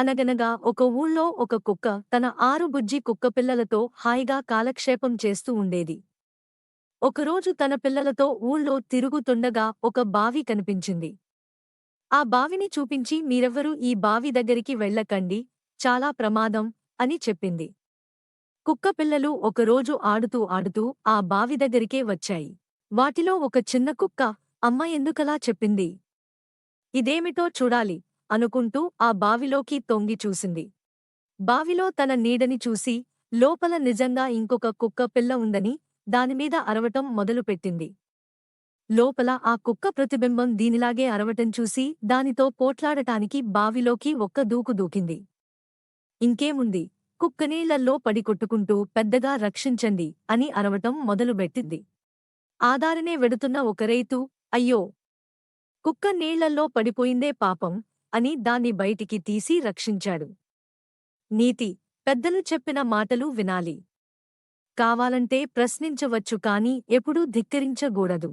అనగనగా ఒక ఊళ్ళో ఒక కుక్క తన ఆరు బుజ్జి కుక్కపిల్లలతో హాయిగా కాలక్షేపం చేస్తూ ఉండేది. ఒకరోజు తన పిల్లలతో ఊళ్ళో తిరుగుతుండగా ఒక బావి కనిపించింది. ఆ బావిని చూపించి మీరెవ్వరూ ఈ బావి దగ్గరికి వెళ్ళకండి చాలా ప్రమాదం అని చెప్పింది. కుక్కపిల్లలు ఒకరోజు ఆడుతూ ఆడుతూ ఆ బావి దగ్గరికే వచ్చాయి. వాటిలో ఒక చిన్న కుక్క అమ్మ ఎందుకలా చెప్పింది? ఇదేమిటో చూడాలి అనుకుంటూ ఆ బావిలోకి తొంగి చూసింది. బావిలో తన నీడని చూసి లోపల నిజంగా ఇంకొక కుక్క పిల్ల ఉందని దానిమీద అరవటం మొదలుపెట్టింది. లోపల ఆ కుక్క ప్రతిబింబం దీనిలాగే అరవటం చూసి దానితో పోట్లాడటానికి బావిలోకి ఒక్క దూకు దూకింది. ఇంకేముంది? కుక్క నీళ్ళల్లో పడి కొట్టుకుంటూ పెద్దగా రక్షించండి అని అరవటం మొదలుపెట్టింది. ఆదారనే వెడుతున్న ఒక రైతు అయ్యో! కుక్క నీళ్ళల్లో పడిపోయిందే పాపం. అని దాన్ని బయటికి తీసి రక్షించాడు. నీతి పెద్దలు చెప్పిన మాటలు వినాలి. కావాలంటే ప్రశ్నించవచ్చు కాని ఎప్పుడూ ధిక్కరించగూడదు